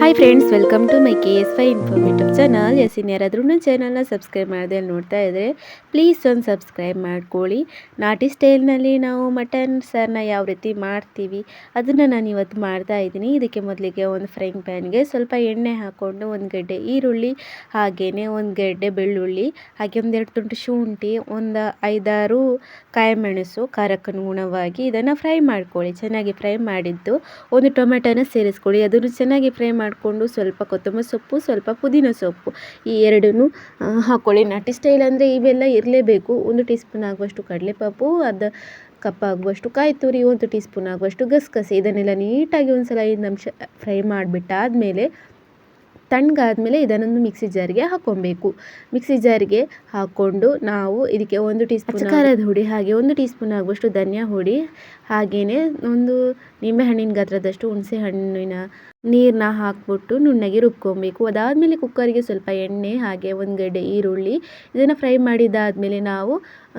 Hi friends welcome to my K S fi informative channel S ಇನ್ ಯಾರಾದರೂ ನನ್ನ ಚಾನಲ್ನ ಸಬ್ಸ್ಕ್ರೈಬ್ ಮಾಡದೆ ನೋಡ್ತಾ ಇದ್ದರೆ ಪ್ಲೀಸ್ ಒಂದು ಸಬ್ಸ್ಕ್ರೈಬ್ ಮಾಡ್ಕೊಳ್ಳಿ. ನಾಟಿ ಸ್ಟೈಲ್ನಲ್ಲಿ ನಾವು ಮಟನ್ ಸಾರನ್ನ ಯಾವ ರೀತಿ ಮಾಡ್ತೀವಿ, ಅದನ್ನು ನಾನು ಇವತ್ತು ಮಾಡ್ತಾ ಇದ್ದೀನಿ. ಇದಕ್ಕೆ ಮೊದಲಿಗೆ ಒಂದು ಫ್ರೈಂಗ್ ಪ್ಯಾನ್ಗೆ ಸ್ವಲ್ಪ ಎಣ್ಣೆ ಹಾಕ್ಕೊಂಡು ಒಂದು ಗಡ್ಡೆ ಈರುಳ್ಳಿ ಹಾಗೆಯೇ ಒಂದು ಗಡ್ಡೆ ಬೆಳ್ಳುಳ್ಳಿ, ಹಾಗೆ ಒಂದೆರಡು ತುಂಡು ಶುಂಠಿ, ಒಂದು ಐದಾರು ಕಾಯಿಮೆಣಸು ಮೆಣಸು ಅನುಗುಣವಾಗಿ ಇದನ್ನು ಫ್ರೈ ಮಾಡ್ಕೊಳ್ಳಿ. ಚೆನ್ನಾಗಿ ಫ್ರೈ ಮಾಡಿದ್ದು ಒಂದು ಟೊಮೆಟೊನ ಸೇರಿಸ್ಕೊಳ್ಳಿ. ಅದನ್ನು ಚೆನ್ನಾಗಿ ಫ್ರೈ ಮಾಡಿಕೊಂಡು ಸ್ವಲ್ಪ ಕೊತ್ತಂಬರಿ ಸೊಪ್ಪು, ಸ್ವಲ್ಪ ಪುದೀನ ಸೊಪ್ಪು. ಈ ಎರಡನ್ನು ಹಾಕ್ಕೊಳ್ಳಿ ನಾಟಿ ಸ್ಟೈಲ್ ಅಂದರೆ ಇವೆಲ್ಲ ಇರಲೇಬೇಕು. ಒಂದು ಟೀ ಸ್ಪೂನ್ ಆಗುವಷ್ಟು ಕಡಲೆಪಾಪು, ಅರ್ಧ ಕಪ್ ಆಗುವಷ್ಟು ಕಾಯಿ ತುರಿ ಒಂದು ಟೀ ಸ್ಪೂನ್ ಆಗುವಷ್ಟು ಗಸಗಸೆ. ಇದನ್ನೆಲ್ಲ ನೀಟಾಗಿ ಒಂದು ಸಲ ಐದು ನಿಮಿಷ ಫ್ರೈ ಮಾಡಿಬಿಟ್ಟಾದಮೇಲೆ, ತಣ್ಣಗಾದಮೇಲೆ ಇದನ್ನೊಂದು ಮಿಕ್ಸಿ ಜಾರಿಗೆ ಹಾಕ್ಕೊಬೇಕು ಮಿಕ್ಸಿ ಜಾರಿಗೆ ಹಾಕ್ಕೊಂಡು ನಾವು ಇದಕ್ಕೆ ಒಂದು ಟೀ ಸ್ಪೂನ್ ಖಾರದ ಹುಡಿ, ಹಾಗೆ ಒಂದು ಟೀ ಸ್ಪೂನ್ ಆಗುವಷ್ಟು ಧನಿಯಾ ಹುಡಿ ಹಾಗೆಯೇ ಒಂದು ನಿಂಬೆಹಣ್ಣಿನ ಗಾತ್ರದಷ್ಟು ಹುಣಸೆ ಹಣ್ಣಿನ ನೀರನ್ನ ಹಾಕ್ಬಿಟ್ಟು ನುಣ್ಣಗೆ ರುಬ್ಕೊಬೇಕು. ಅದಾದಮೇಲೆ ಕುಕ್ಕರಿಗೆ ಸ್ವಲ್ಪ ಎಣ್ಣೆ, ಹಾಗೆ ಒಂದು ಗಡ್ಡೆ ಈರುಳ್ಳಿ ಇದನ್ನು ಫ್ರೈ ಮಾಡಿದ್ದಾದಮೇಲೆ ನಾವು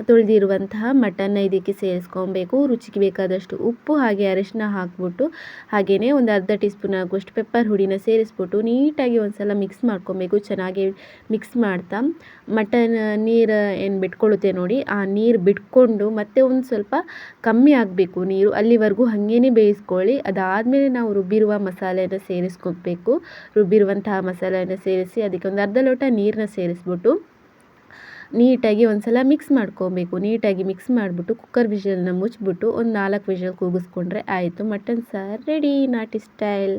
ತೊಳೆದಿರುವಂತಹ ಮಟನ್ನ ಇದಕ್ಕೆ ಸೇರಿಸ್ಕೊಬೇಕು. ರುಚಿಗೆ ಬೇಕಾದಷ್ಟು ಉಪ್ಪು, ಹಾಗೆ ಅರಿಶಿನ ಹಾಕ್ಬಿಟ್ಟು ಹಾಗೆಯೇ ಒಂದು ಅರ್ಧ ಟೀ ಸ್ಪೂನ್ ಆಗುವಷ್ಟು ಪೆಪ್ಪರ್ ಹುಡಿನ ಸೇರಿಸ್ಬಿಟ್ಟು ನೀಟಾಗಿ ಒಂದು ಸಲ ಮಿಕ್ಸ್ ಮಾಡ್ಕೊಬೇಕು. ಚೆನ್ನಾಗಿ ಮಿಕ್ಸ್ ಮಾಡ್ತಾ ಮಟನ್, ನೀರು ಏನು ಬಿಟ್ಕೊಳ್ಳುತ್ತೆ ನೋಡಿ, ಆ ನೀರು ಬಿಟ್ಕೊಂಡು ಮತ್ತೆ ಒಂದು ಸ್ವಲ್ಪ ಕಮ್ಮಿ ಆಗಬೇಕು ನೀರು. ಅಲ್ಲಿವರೆಗೂ ಹಾಗೇನೆ ಬೇಯಿಸ್ಕೊಳ್ಳಿ. ಅದಾದಮೇಲೆ ನಾವು ರುಬ್ಬಿರುವ ಸೇರಿಸ್ಕೊಬೇಕು. ರುಬ್ಬಿರುವಂತಹ ಮಸಾಲೆಯನ್ನು ಸೇರಿಸಿ ಅದಕ್ಕೆ ಒಂದು ಅರ್ಧ ಲೋಟ ನೀರನ್ನ ಸೇರಿಸ್ಬಿಟ್ಟು ನೀಟಾಗಿ ಒಂದು ಸಲ ಮಿಕ್ಸ್ ಮಾಡ್ಕೊಬೇಕು. ನೀಟಾಗಿ ಮಿಕ್ಸ್ ಮಾಡಿಬಿಟ್ಟು ಕುಕ್ಕರ್ ವಿಷಲನ್ನ ಮುಚ್ಚಿಬಿಟ್ಟು ಒಂದು ನಾಲ್ಕು ವಿಷಲ್ ಕೂಗಿಸ್ಕೊಂಡ್ರೆ ಆಯಿತು. ಮಟನ್ ಸಾರು ರೆಡಿ ನಾಟಿ ಸ್ಟೈಲ್